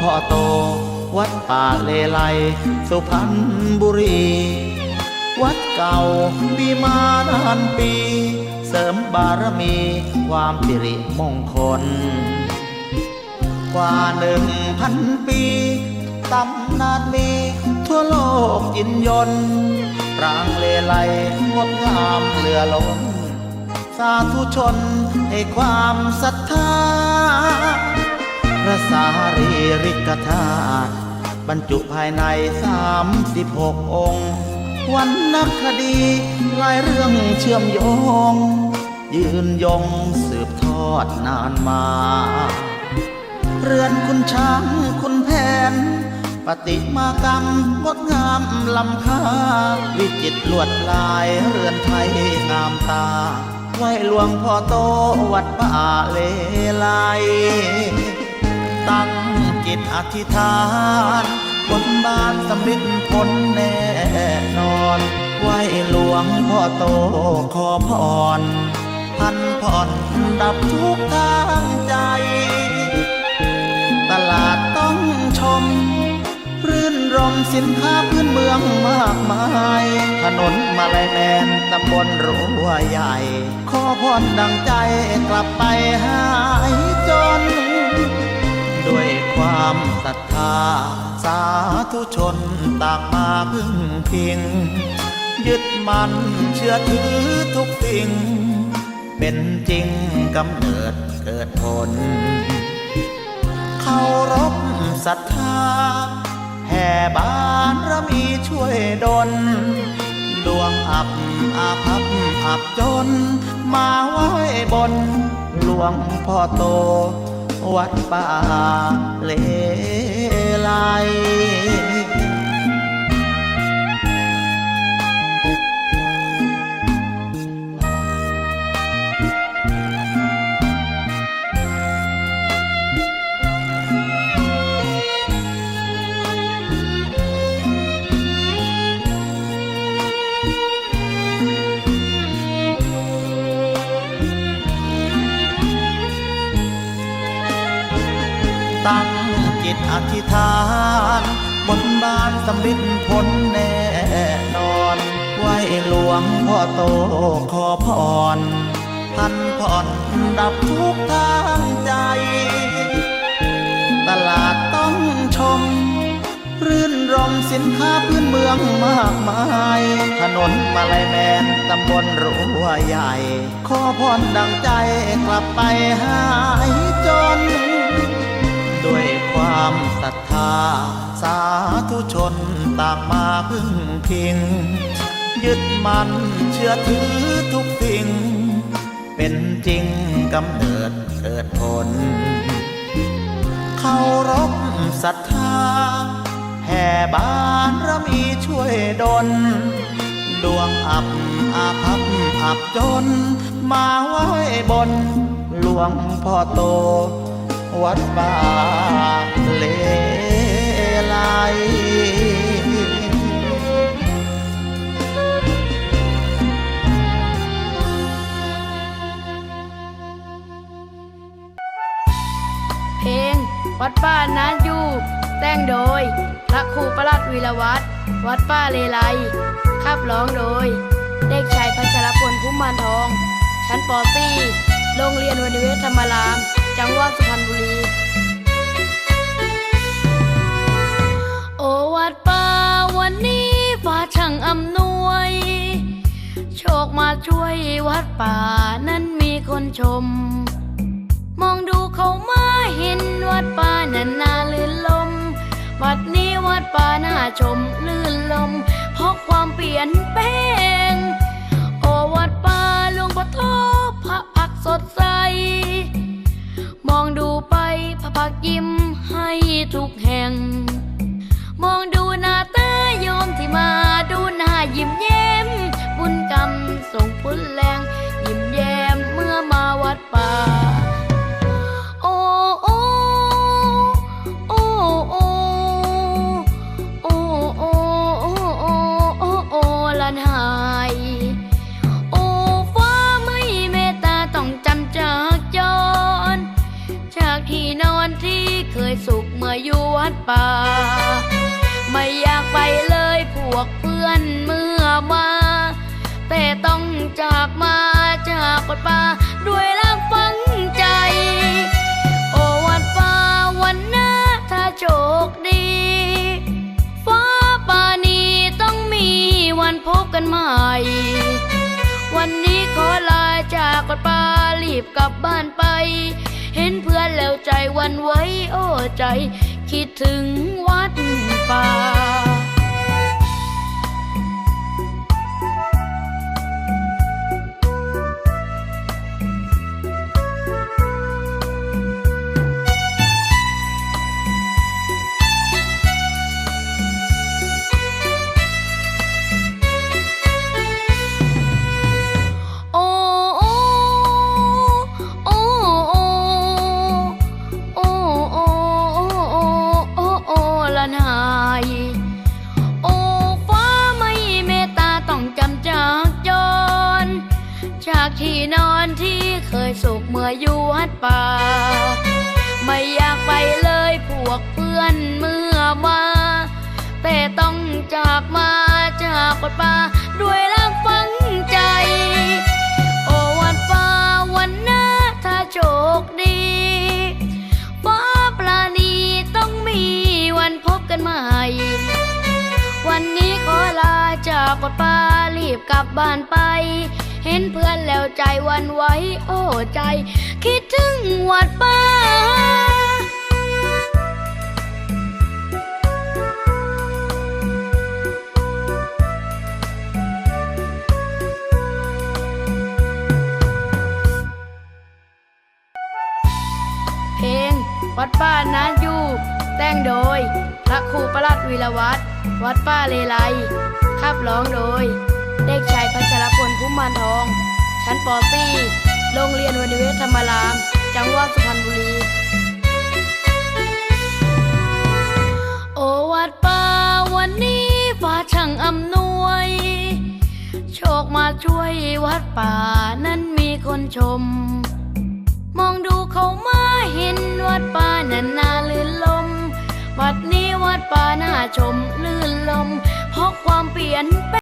พ่อโต วัดป่าเลไลสุพรรณบุรี วัดเก่ามีมานานปี เสริมบารมีความสิริมงคล กว่าหนึ่งพันปีตำนานมีทั่วโลกยินยนต์รางเลไลงดงามเหลือล้นสาธุชนให้ความศรัทธา พระสารีริกธาตุบรรจุภายในสามสิบหกองค์ วันนักคดีหลายเรื่องเชื่อมโยง ยืนยงสืบทอดนานมา เรือนคุณช้างคุณแผน ปฏิมากรรมงดงามลำค่า วิจิตรลวดลายเรือนไทยงามตาไหวหลวงพ่อโตวัดป่าเลไล ตั้งจิตอธิษฐานบนบานสำลิดผลแน่นอน ไหวหลวงพ่อโตขอพรพันผ่อนดับทุกทางใจ ตลาดต้องชม รื่นรมสินค้าพื้นเมืองมากมาย ถนนมาลายแมนตำบลรัวใหญ่ ขอพรดังใจกลับไปหายจน ด้วยความศรัทธา สาธุชนต่างมาพึ่งพิง ยึดมันเชื่อถือทุกสิ่ง เป็นจริงกำเนิดเกิดผลเคารพศรัทธาแห่บานระมีช่วยดลดวงอับอาภัพอับจน มาไหว้บน หลวงพ่อโต วัดป่าเลไล จิตอธิษฐานบนบานสำลิดผลแน่นอนไหวหลวงพ่อโตขอพรพันผ่อนดับทุกทางใจ ตลาดต้องชม รื่นรมสินค้าพื้นเมืองมากมาย ถนนมาลายแมนตำบลรัวใหญ่ ขอพรดังใจกลับไปหายจน ด้วยความศรัทธา สาธุชนต่างมาพึ่งพิง ยึดมั่นเชื่อถือทุกสิ่ง เป็นจริงกำเนิดเกิดผล เคารพศรัทธาแห่บานระมีช่วยดลดวงอับอาภัพอับจน มาไหว้บน หลวงพ่อโต วัดป่าเลไลเพลงวัดป้านายูแต่งโดย พระครูประหลัดวีรวัตรวัดป้าเลไลขับร้องโดย เด็กชายพัชรพลพุ่มมานทอง ชั้นป .4 โรงเรียนวนิเวศธรรมราม จังหวัดสุพรรณบุรี โอวัดป่าวันนี้ฟ้าช่างอำนวย โชคมาช่วยวัดป่านั้นมีคนชม มองดูเขามาเห็นวัดป่านันนาลื่นลม วัดนี้วัดป่าน่าชมลื่นลม เพราะความเปลี่ยนแปลงานหาย โอ้ฟ้าไม่เมตตาต้องจำจากจร จากที่นอนที่เคยสุขเมื่ออยู่วัดป่า ไม่อยากไปเลยพวกเพื่อนเมื่อมา แต่ต้องจากมาจากวัดป่าด้วยรักฟังใจ โอ้วัดป่าวันหน้าถ้าโชคดี พบกันใหม่ วันนี้ขอลาจากวัดป่ารีบกลับบ้านไป เห็นเพื่อนแล้วใจวันไว้โอ้ใจ คิดถึงวัดป่าากที่นอนที่เคยสุขเมื่ออยู่วัดป่า ไม่อยากไปเลยพวกเพื่อนเมื่อมา แต่ต้องจากมาจากกดป่าากวัดป่ารีบกลับบ้านไป เห็นเพื่อนแล้วใจวันไหวโอ้ใจ คิดถึงวัดป่าเพลงวัดป้านายูแต่งโดย พระครูประหลัดวิรวัตรวัดป้าเลไล ขับร้องโดย เด็กชายพัชรพลพุ่มมานทอง ชั้นป .4 โรงเรียนวนิเวศธรรมราม จังหวัดสุพรรณบุรี โอวัดป่าวันนี้ฟ้าช่างอำนวย โชคมาช่วยวัดป่านั้นมีคนชม มองดูเขามาเห็นวัดป่านั้นน่าลื่นลม วัดนี้วัดป่าน่าชมลื่นลม เพราะความเปลี่ยนแปลง